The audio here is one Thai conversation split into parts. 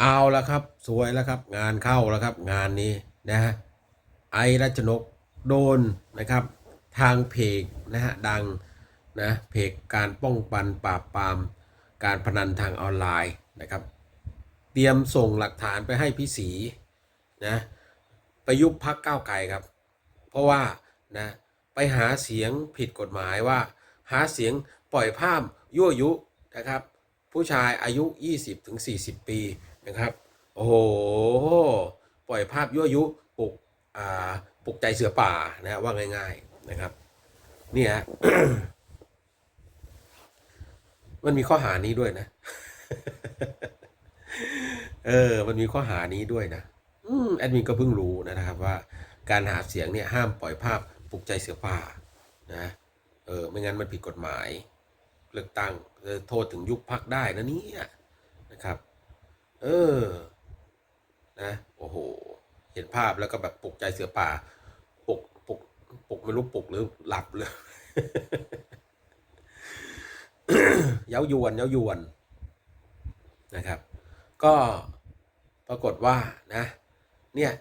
เอาแล้วครับ สวยแล้วครับ งานเข้าแล้วครับ งานนี้นะฮะไอรัชนกโดนนะครับ ทางเพจนะฮะดังนะเพจการป้องกันปราบปราม การพนันทางออนไลน์นะครับ เตรียมส่งหลักฐานไปให้พี่สีนะไปยุบพักก้าวไกลครับ เพราะว่านะไปหาเสียงผิดกฎหมายว่า หาเสียงปล่อยภาพยั่วยุนะครับ ผู้ชายอายุ 20ถึง40ปีนะครับ โอ้โห ปล่อยภาพยั่วยุปลุกอ่าปลุกใจเสือป่านะฮะว่าง่าย ๆนะครับเนี่ยมันมีข้อหานี้ด้วยนะ เออ มันมีข้อหานี้ด้วยนะอืมแอดมินก็เพิ่งรู้นะครับว่าการหาเสียงเนี่ยห้ามปล่อยภาพปลุกใจเสือป่านะ เออ ไม่งั้นมันผิดกฎหมาย เลือกตั้งโทษถึงยุบพักได้นะเนี่ยนะครับ เออนะโอ้โห เห็นภาพแล้วก็แบบปลุกใจเสือป่าปลุกปลุกปลุกไม่รู้ปลุกหรือหลับเลยเย้ายวนเย้ายวนนะครับ ก็ปรากฏว่านะ เนี่ย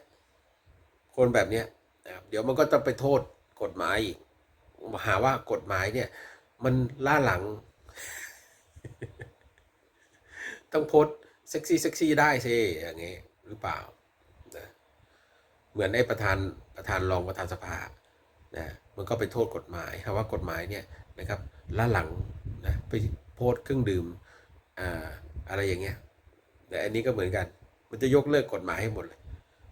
คนแบบเนี้ยนะเดี๋ยวมันก็จะไปโทษกฎหมายอีกหาว่ากฎหมายเนี่ย มันล่าหลัง ต้องโพสเซ็กซี่เซ็กซี่ได้สิอย่างเงี้ยหรือเปล่านะเหมือนไอ้ประธานประธานรองประธานสภานะมันก็ไปโทษกฎหมายหาว่ากฎหมายเนี่ยนะครับล่าหลังนะไปโพสเครื่องดื่มอ่าอะไรอย่างเงี้ยแต่อันนี้ก็เหมือนกัน มันจะยกเลิกกฎหมายให้หมดเลย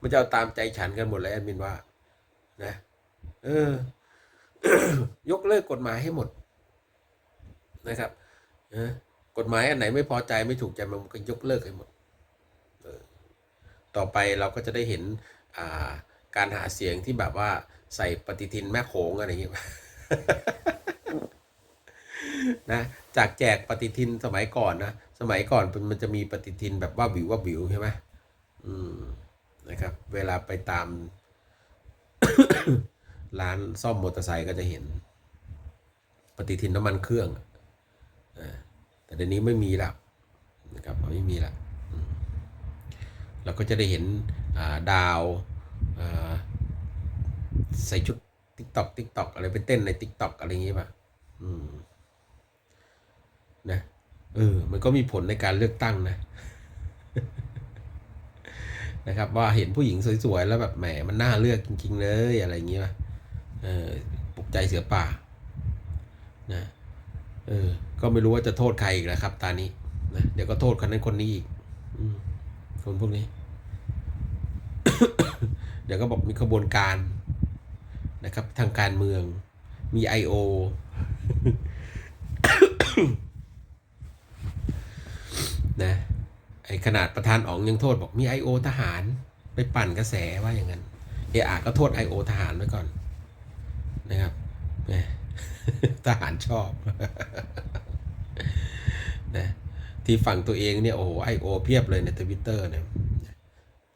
มันจะเอาตามใจฉันกันหมดเลยแอดมินว่านะเออ ยกเลิกกฎหมายให้หมด นะครับเออกฎหมายอันไหนไม่พอใจไม่ถูกใจมันก็ยกเลิกให้หมดต่อไปเราก็จะได้เห็นาการหาเสียงที่แบบว่าใส่ปฏิทินแม่โขงอะไรอย่างเงี้ยนะจากแจกปฏิทินสมัยก่อนนะสมัยก่อนมันจะมีปฏิทินแบบว่าวิวว่าวิวใช่ไหมอืมนะครับ เวลาไปตาม ร้านซ่อมมอเตอร์ไซค์ก็จะเห็น ปฏิทินน้ำมันเครื่อง แต่เดี๋ยวนี้ไม่มีแล้วนะครับไม่มีแล้วเราก็จะได้เห็นาดาวาใส่ชุดติ๊กตอกติ๊กตอกอะไรไปเต้นในติ๊กตอกอะไรอย่างงี้ป่ะนะเออมันก็มีผลในการเลือกตั้งนะนะครับว่าเห็นผู้หญิงสวยๆ แล้วแบบแหมมันน่าเลือกจริง ๆ เลยอะไรอย่างงี้ป่ะเออปลุกใจเสือป่านะ เออ ก็ไม่รู้ว่าจะโทษใครอีกแล้วครับ ตานี้นะเดี๋ยวก็โทษคนนั้นคนนี้อีกอคนพวกนี้ เดี๋ยวก็บอกมีขบวนการนะครับ ทางการเมือง มี I.O. นะไอขนาดประธานอ๋องยังโทษบอกมี I.O. ทหารไปปั่นกระแสว่าอย่างนั้น เออาก็โทษ I.O. ทหารไว้ก่อนนะครับ ทหารชอบนะที่ฝั่งตัวเองเนี่ยโอ้โหไอโอเพียบเลยในทวิตเตอร์เนี่ย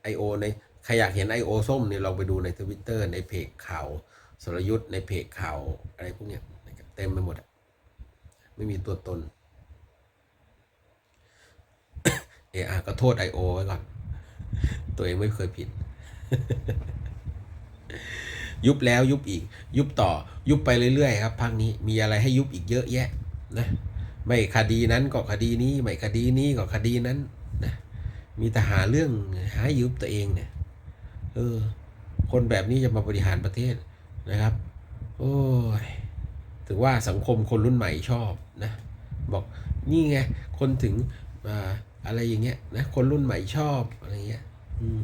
ไอโอในใครอยากเห็นไอโอส้มเนี่ยลองไปดูในทวิตเตอร์ในเพจข่าวสรยุทธ์ในเพจข่าวอะไรพวกเนี้ยเต็มไปหมดไม่มีตัวตนเออาก็โทษไอโอไว้ก่อน ตัวเองไม่เคยผิด ยุบแล้วยุบอีก ยุบต่อยุบไปเรื่อยๆครับพักนี้มีอะไรให้ยุบอีกเยอะแยะนะไม่คดีนั้นก็คดีนี้ไม่คดีนี้ก็คดีนั้นนะมีแต่หาเรื่องหายุบตัวเองเนี่ยเออ คนแบบนี้จะมาบริหารประเทศนะครับ โอ้ยถือว่าสังคมคนรุ่นใหม่ชอบนะบอกนี่ไงคนถึงอ่าอะไรอย่างเงี้ยนะคนรุ่นใหม่ชอบอะไรเงี้ย อืม